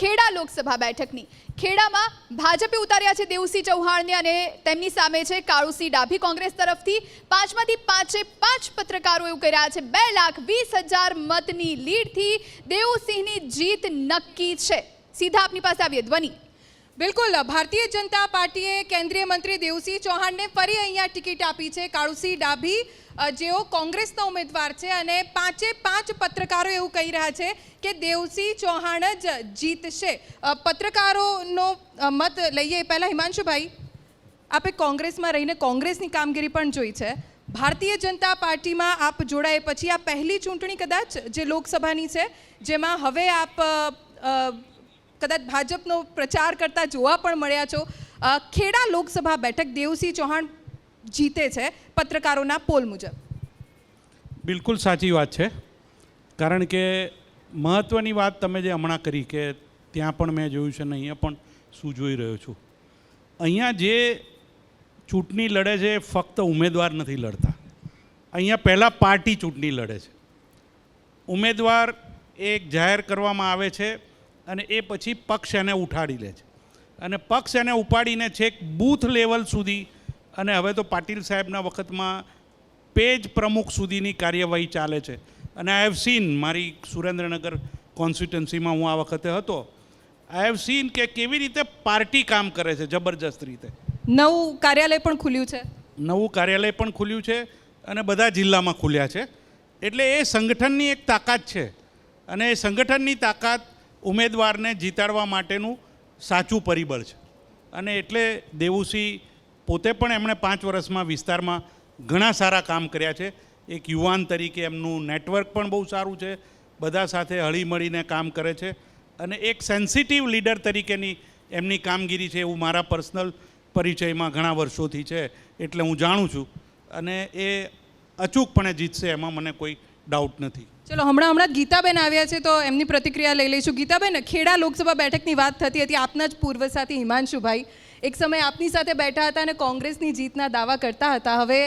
ખેડા લોકસભા બેઠકની. ખેડામાં ભાજપે ઉતાર્યા છે દેવસિંહ ચૌહાણને અને તેમની સામે છે કાળુસિંહ ડાભી કોંગ્રેસ તરફથી. પાંચમાંથી પાંચે પાંચ પત્રકારો એવું કહી રહ્યા છે, બે લાખ વીસ હજાર મતની લીડથી દેવસિંહની જીત નક્કી છે. સીધા આપની પાસે આવીએ, ધ્વનિ. બિલકુલ, ભારતીય જનતા પાર્ટીએ કેન્દ્રીય મંત્રી દેવસિંહ ચૌહાણને ફરી અહીંયા ટિકિટ આપી છે. કાળુસિંહ ડાભી જેઓ કોંગ્રેસના ઉમેદવાર છે અને પાંચે પાંચ પત્રકારો એવું કહી રહ્યા છે કે દેવસિંહ ચૌહાણ જ જીતશે. પત્રકારોનો મત લઈએ પહેલાં હિમાંશુભાઈ. આપે કોંગ્રેસમાં રહીને કોંગ્રેસની કામગીરી પણ જોઈ છે. ભારતીય જનતા પાર્ટીમાં આપ જોડાયા પછી આ પહેલી ચૂંટણી કદાચ જે લોકસભાની છે, જેમાં હવે આપ કદાચ ભાજપનો પ્રચાર કરતા જોવા પણ મળ્યા છો. ખેડા લોકસભા બેઠક દેવસિંહ ચૌહાણ જીતે છે પત્રકારોના પોલ મુજબ. બિલકુલ સાચી વાત છે. કારણ કે મહત્ત્વની વાત તમે જે હમણાં કરી કે ત્યાં પણ મેં જોયું છે ને અહીંયા પણ શું જોઈ રહ્યો છું. અહીંયા જે ચૂંટણી લડે છે ફક્ત ઉમેદવાર નથી લડતા. અહીંયા પહેલાં પાર્ટી ચૂંટણી લડે છે. ઉમેદવાર એક જાહેર કરવામાં આવે છે. અને એ પછી પક્ષ એને ઉઠાડી લે છે. અને પક્ષ એને ઉપાડીને છેક બૂથ લેવલ સુધી અને હવે તો પાટીલ સાહેબના વખતમાં પેજ પ્રમુખ સુધીની કાર્યવાહી ચાલે છે. અને આઈ હેવ સીન મારી સુરેન્દ્રનગર કોન્સ્ટિટ્યુન્સીમાં હું આ વખતે હતો. આઈ હેવ સીન કે કેવી રીતે પાર્ટી કામ કરે છે જબરજસ્ત રીતે. નવું કાર્યાલય પણ ખુલ્યું છે? નવું કાર્યાલય પણ ખુલ્યું છે અને બધા જિલ્લામાં ખુલ્યા છે. એટલે એ સંગઠનની એક તાકાત છે. અને એ સંગઠનની તાકાત ઉમેદવારને જીતાડવા માટેનું સાચું પરિબળ છે. અને એટલે દેવુસિંહ પોતે પણ એમણે પાંચ વર્ષમાં વિસ્તારમાં ઘણા સારા કામ કર્યા છે. એક યુવાન તરીકે એમનું નેટવર્ક પણ બહુ સારું છે. બધા સાથે હળીમળીને કામ કરે છે. અને એક સેન્સિટિવ લીડર તરીકેની એમની કામગીરી છે એવું મારા પર્સનલ પરિચયમાં ઘણા વર્ષોથી છે એટલે હું જાણું છું. અને એ અચૂકપણે જીતશે એમાં મને કોઈ ડાઉટ નથી. ચલો, હમણાં હમણાં ગીતાબેન આવ્યા છે, તો એમની પ્રતિક્રિયા લઈ લઈશું. ગીતાબેન, ખેડા લોકસભા બેઠકની વાત થતી હતી, આપના જ પૂર્વ સાથી હિમાંશુભાઈ. એક સમયે આપની સાથે બેઠા હતા અને કોંગ્રેસની જીતના દાવા કરતા હતા. હવે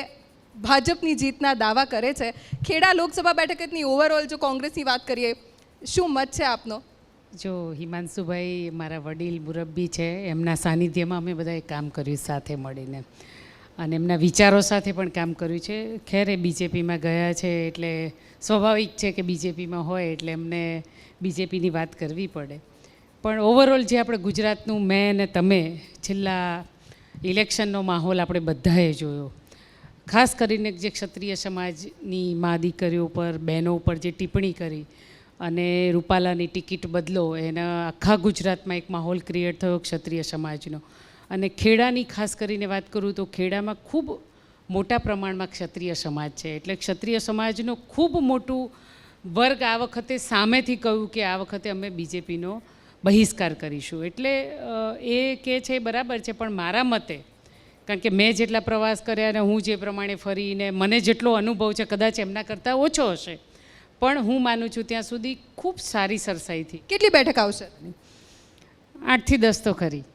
ભાજપની જીતના દાવા કરે છે. ખેડા લોકસભા બેઠકની ઓવરઓલ જો કોંગ્રેસની વાત કરીએ, શું મત છે આપનો? જો, હિમાંશુભાઈ મારા વડીલ મુરબ્બી છે. એમના સાનિધ્યમાં અમે બધાએ કામ કર્યું, સાથે મળીને. અને એમના વિચારો સાથે પણ કામ કર્યું છે. ખેર એ બીજેપીમાં ગયા છે એટલે સ્વાભાવિક છે કે બીજેપીમાં હોય એટલે એમને બીજેપીની વાત કરવી પડે. પણ ઓવરઓલ જે આપણે ગુજરાતનું મેં અને તમે છેલ્લા ઇલેક્શનનો માહોલ આપણે બધાએ જોયો. ખાસ કરીને જે ક્ષત્રિય સમાજની મા દીકરીઓ પર, બહેનો ઉપર જે ટિપ્પણી કરી અને રૂપાલાની ટિકિટ બદલો, એના આખા ગુજરાતમાં એક માહોલ ક્રિએટ થયો ક્ષત્રિય સમાજનો. અને ખેડાની ખાસ કરીને વાત કરું તો ખેડામાં ખૂબ મોટા પ્રમાણમાં ક્ષત્રિય સમાજ છે. એટલે ક્ષત્રિય સમાજનો ખૂબ મોટું વર્ગ આ વખતે સામેથી કહ્યું કે આ વખતે અમે બીજેપીનો બહિષ્કાર કરીશું. એટલે એ કે છે બરાબર છે પણ મારા મતે કારણ કે મેં જેટલા પ્રવાસ કર્યા અને હું જે પ્રમાણે ફરીને મને જેટલો અનુભવ છે કદાચ એમના કરતાં ઓછો હશે. પણ હું માનું છું ત્યાં સુધી ખૂબ સારી સરસાઈથી. કેટલી બેઠક આવશે? આઠથી દસ તો ખરી.